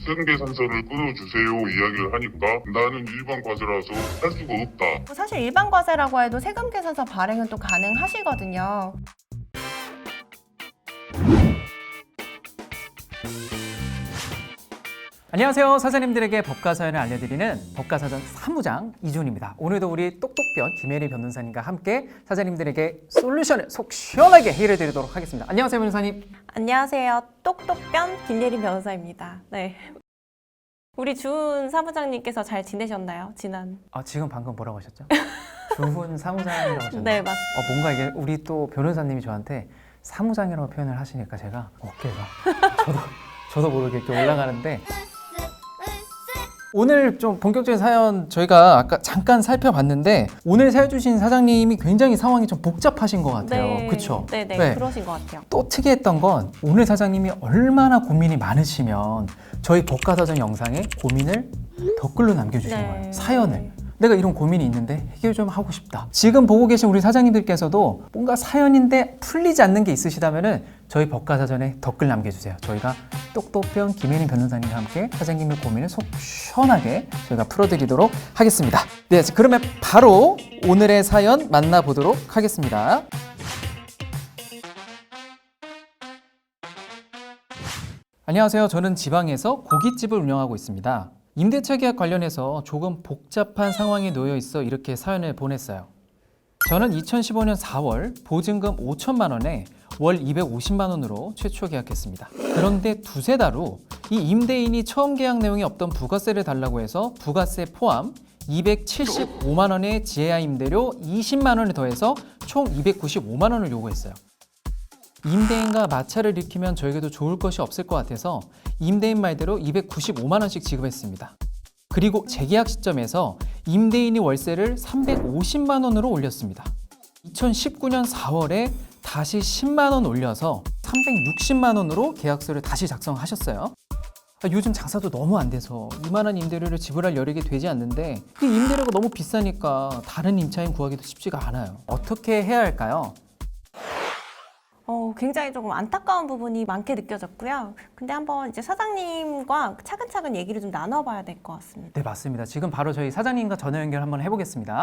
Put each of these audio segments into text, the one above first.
승계산서를 끊어주세요 이야기를 하니까 나는 일반 과세라서 할 수가 없다. 사실 일반 과세라고 해도 세금 계산서 발행은 또 가능하시거든요. 안녕하세요. 사장님들에게 법과 사연을 알려드리는 법과사전 사무장 이준입니다. 오늘도 우리 똑똑변 김혜리 변호사님과 함께 사장님들에게 솔루션을 속 시원하게 해결해 드리도록 하겠습니다. 안녕하세요, 변호사님. 안녕하세요. 똑똑변 김예린 변호사입니다. 네. 우리 주은 사무장님께서 잘 지내셨나요? 지난. 아, 지금 방금 뭐라고 하셨죠? 주훈 사무장이라고 하셨나요? 네, 맞습니다. 어, 뭔가 이게 우리 또 변호사님이 저한테 사무장이라고 표현을 하시니까 제가 어깨가 저도 저도 모르게 이렇게 올라가는데 오늘 좀 본격적인 사연 저희가 아까 잠깐 살펴봤는데 오늘 사연 주신 사장님이 굉장히 상황이 좀 복잡하신 것 같아요. 그렇죠? 네, 네, 그러신 것 같아요. 또 특이했던 건 오늘 사장님이 얼마나 고민이 많으시면 저희 법과사전 영상에 고민을 댓글로 남겨주신 네. 거예요. 사연을. 내가 이런 고민이 있는데 해결 좀 하고 싶다. 지금 보고 계신 우리 사장님들께서도 뭔가 사연인데 풀리지 않는 게 있으시다면은 저희 법과사전에 댓글 남겨주세요. 저희가 똑똑변 김혜린 변호사님과 함께 사장님의 고민을 속 시원하게 저희가 풀어드리도록 하겠습니다. 네, 그러면 바로 오늘의 사연 만나보도록 하겠습니다. 안녕하세요. 저는 지방에서 고깃집을 운영하고 있습니다. 임대차 계약 관련해서 조금 복잡한 상황에 놓여 있어 이렇게 사연을 보냈어요. 저는 2015년 4월 보증금 5천만 원에 월 250만 원으로 최초 계약했습니다. 그런데 두세 달 후 이 임대인이 처음 계약 내용이 없던 부가세를 달라고 해서 부가세 포함 275만 원의 지하 임대료 20만 원을 더해서 총 295만 원을 요구했어요. 임대인과 마찰을 일으키면 저에게도 좋을 것이 없을 것 같아서 임대인 말대로 295만 원씩 지급했습니다. 그리고 재계약 시점에서 임대인이 월세를 350만 원으로 올렸습니다. 2019년 4월에 다시 10만 원 올려서 360만 원으로 계약서를 다시 작성하셨어요. 아, 요즘 장사도 너무 안 돼서 이만한 임대료를 지불할 여력이 되지 않는데 그 임대료가 너무 비싸니까 다른 임차인 구하기도 쉽지가 않아요. 어떻게 해야 할까요? 어, 굉장히 조금 안타까운 부분이 많게 느껴졌고요. 근데 한번 이제 사장님과 차근차근 얘기를 좀 나눠봐야 될 것 같습니다. 네, 맞습니다. 지금 바로 저희 사장님과 전화 연결 한번 해보겠습니다.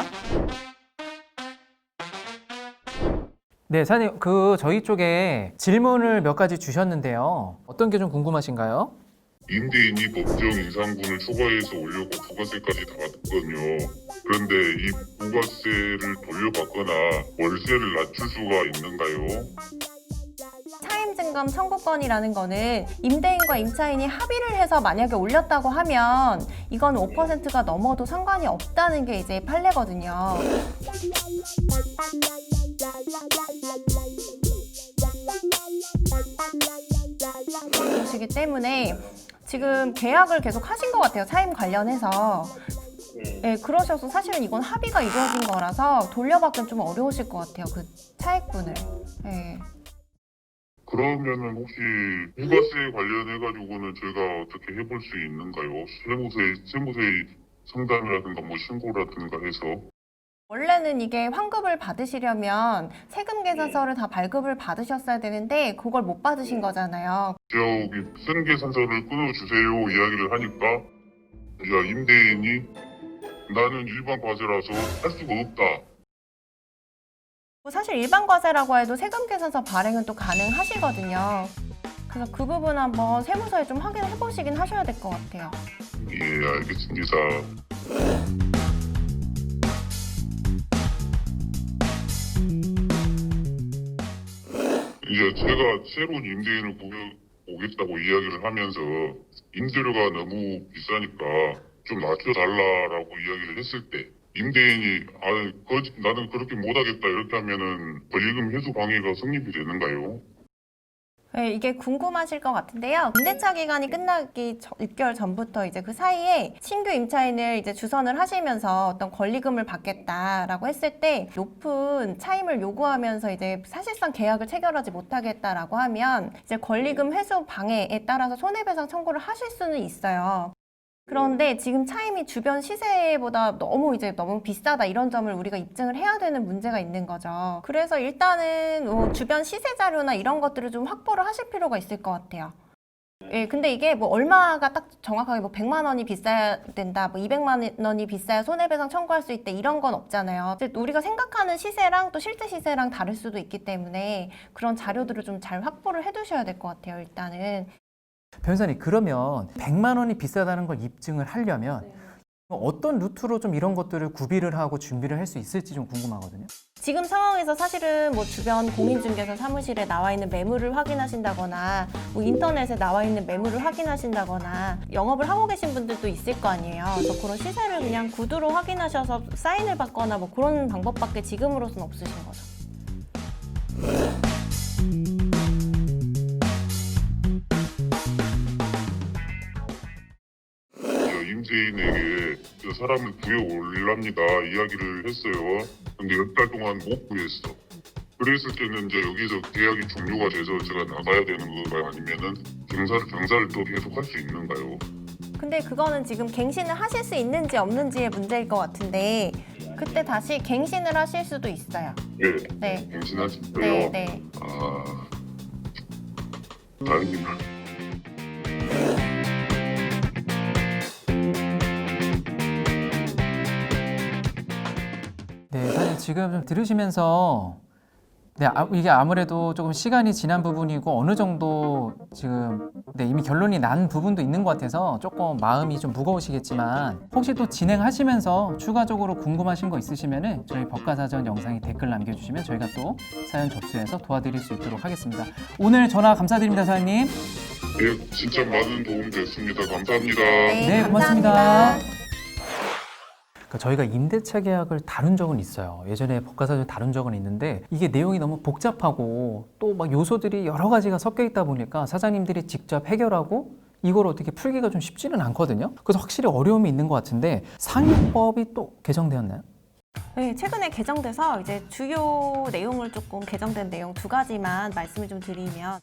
네, 사장님, 그 저희 쪽에 질문을 몇 가지 주셨는데요. 어떤 게 좀 궁금하신가요? 임대인이 법정 인상분을 초과해서 올려고 부가세까지 다 받거든요. 그런데 이 부가세를 돌려받거나 월세를 낮출 수가 있는가요? 차임증금 청구권이라는 거는 임대인과 임차인이 합의를 해서 만약에 올렸다고 하면 이건 5%가 넘어도 상관이 없다는 게 이제 판례거든요. 그렇기 때문에 지금 계약을 계속 하신 것 같아요. 차임 관련해서. 네, 그러셔서 사실은 이건 합의가 이루어진 거라서 돌려받기는 좀 어려우실 것 같아요. 그 차액분을. 네. 그러면은 혹시 부가세 관련해 가지고는 저희가 어떻게 해볼 수 있는가요? 세무세 세무세 상담이라든가 뭐 신고라든가 해서 원래는 이게 환급을 받으시려면 세금 계산서를 다 발급을 받으셨어야 되는데 그걸 못 받으신 거잖아요. 저기 승계산서를 끊어주세요 이야기를 하니까 야 임대인이 나는 일반 과세라서 할 수가 없다. 뭐 사실 일반 과세라고 해도 세금 계산서 발행은 또 가능하시거든요. 그래서 그 부분 한번 세무서에 좀 확인해 보시긴 하셔야 될 것 같아요. 예 알겠습니다. 새로운 임대인을 구해오겠다고 이야기를 하면서 임대료가 너무 비싸니까 좀 낮춰달라라고 이야기를 했을 때 임대인이 아 거짓 나는 그렇게 못하겠다 이렇게 하면은 권리금 회수 방해가 성립이 되는가요? 네, 이게 궁금하실 것 같은데요. 임대차 기간이 끝나기 전- 6개월 전부터 이제 그 사이에 신규 임차인을 이제 주선을 하시면서 어떤 권리금을 받겠다라고 했을 때 높은 차임을 요구하면서 이제 사실상 계약을 체결하지 못하겠다라고 하면 이제 권리금 회수 방해에 따라서 손해배상 청구를 하실 수는 있어요. 그런데 지금 차임이 주변 시세보다 너무 이제 너무 비싸다 이런 점을 우리가 입증을 해야 되는 문제가 있는 거죠. 그래서 일단은 뭐 주변 시세 자료나 이런 것들을 좀 확보를 하실 필요가 있을 것 같아요. 예, 근데 이게 뭐 얼마가 딱 정확하게 뭐 100만 원이 비싸야 된다, 뭐 200만 원이 비싸야 손해배상 청구할 수 있다 이런 건 없잖아요. 우리가 생각하는 시세랑 또 실제 시세랑 다를 수도 있기 때문에 그런 자료들을 좀 잘 확보를 해두셔야 될 것 같아요. 일단은 변호사님 그러면 100만 원이 비싸다는 걸 입증을 하려면 어떤 루트로 좀 이런 것들을 구비를 하고 준비를 할 수 있을지 좀 궁금하거든요. 지금 상황에서 사실은 뭐 주변 공인중개사 사무실에 나와 있는 매물을 확인하신다거나 뭐 인터넷에 나와 있는 매물을 확인하신다거나 영업을 하고 계신 분들도 있을 거 아니에요. 그래서 그런 시세를 그냥 구두로 확인하셔서 사인을 받거나 뭐 그런 방법밖에 지금으로선 없으신 거죠. 저 임대인에게 저 사람을 구해 올랍니다 이야기를 했어요. 근데 몇 달 동안 못 구했어. 그랬을 때는 이제 여기서 계약이 종료가 돼서 제가 나가야 되는 건가요? 아니면은 경사를 경사를 또 계속 할 수 있는가요? 근데 그거는 지금 갱신을 하실 수 있는지 없는지의 문제일 것 같은데 그때 다시 갱신을 하실 수도 있어요. 네, 네. 갱신하셨어요. 네, 네. 아, 다행입니 지금 좀 들으시면서 네, 아, 이게 아무래도 조금 시간이 지난 부분이고 어느 정도 지금 네, 이미 결론이 난 부분도 있는 것 같아서 조금 마음이 좀 무거우시겠지만 혹시 또 진행하시면서 추가적으로 궁금하신 거 있으시면은 저희 법과사전 영상에 댓글 남겨주시면 저희가 또 사연 접수해서 도와드릴 수 있도록 하겠습니다. 오늘 전화 감사드립니다, 사장님. 네, 진짜 많은 도움 됐습니다. 감사합니다. 네, 고맙습니다. 감사합니다. 그러니까 저희가 임대차 계약을 다룬 적은 있어요. 예전에 법과사전 다룬 적은 있는데 이게 내용이 너무 복잡하고 또 막 요소들이 여러 가지가 섞여 있다 보니까 사장님들이 직접 해결하고 이걸 어떻게 풀기가 좀 쉽지는 않거든요. 그래서 확실히 어려움이 있는 것 같은데 상위법이 또 개정되었나요? 네, 최근에 개정돼서 이제 주요 내용을 조금 개정된 내용 두 가지만 말씀을 좀 드리면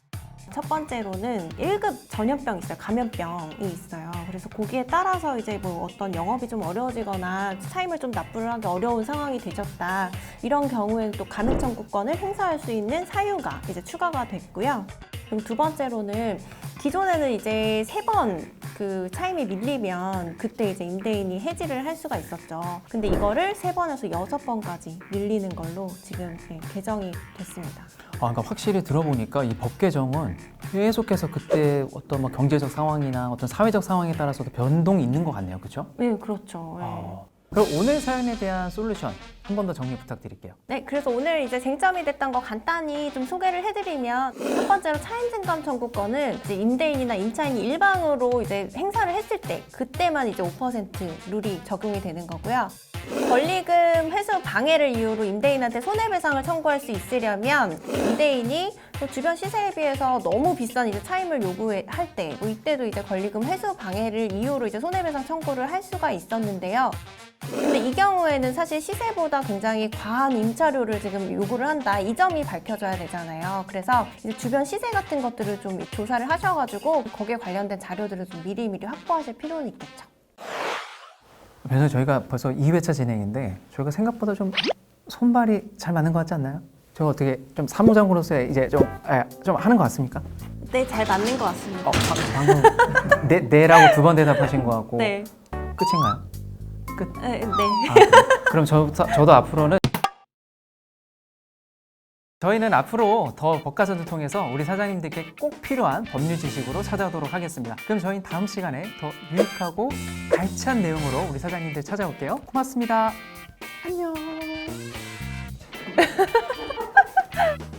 첫 번째로는 1급 전염병 있어요. 감염병이 있어요. 그래서 거기에 따라서 이제 뭐 어떤 영업이 좀 어려워지거나 차임을 좀 납부를 하기 어려운 상황이 되셨다. 이런 경우에는 또 가능 청구권을 행사할 수 있는 사유가 이제 추가가 됐고요. 그리고 두 번째로는 기존에는 이제 세 번 그 차임이 밀리면 그때 이제 임대인이 해지를 할 수가 있었죠. 근데 이거를 세 번에서 여섯 번까지 밀리는 걸로 지금 네, 개정이 됐습니다. 아, 그러니까 확실히 들어보니까 이 법 개정은 계속해서 그때 어떤 뭐 경제적 상황이나 어떤 사회적 상황에 따라서도 변동이 있는 것 같네요, 그렇죠? 네, 그렇죠. 네. 그럼 오늘 사연에 대한 솔루션 한 번 더 정리 부탁드릴게요. 네, 그래서 오늘 이제 쟁점이 됐던 거 간단히 좀 소개를 해드리면 첫 번째로 차임 증감 청구권은 이제 임대인이나 임차인이 일방으로 이제 행사를 했을 때 그때만 이제 5% 룰이 적용이 되는 거고요. 권리금 회수 방해를 이유로 임대인한테 손해배상을 청구할 수 있으려면 임대인이 또 주변 시세에 비해서 너무 비싼 이제 차임을 요구할 때, 뭐 이때도 이제 권리금 회수 방해를 이유로 이제 손해배상 청구를 할 수가 있었는데요. 근데 이 경우에는 사실 시세보다 굉장히 과한 임차료를 지금 요구를 한다. 이 점이 밝혀져야 되잖아요. 그래서 이제 주변 시세 같은 것들을 좀 조사를 하셔가지고 거기에 관련된 자료들을 좀 미리미리 확보하실 필요는 있겠죠. 그래서 저희가 벌써 2회차 진행인데 저희가 생각보다 좀 손발이 잘 맞는 것 같지 않나요? 저가 어떻게 좀 사무장으로서의 이제 좀, 에, 좀 하는 것 같습니까? 네, 잘 맞는 것 같습니다. 어, 바- 방금 네, 네라고 두 번 대답하신 것 같고 네. 끝인가요? 끝. 네, 네. 아, 그럼 저, 저도 앞으로는 저희는 앞으로 더 법과서를 통해서 우리 사장님들께 꼭 필요한 법률 지식으로 찾아오도록 하겠습니다. 그럼 저희는 다음 시간에 더 유익하고 알찬 내용으로 우리 사장님들 찾아올게요. 고맙습니다. 안녕.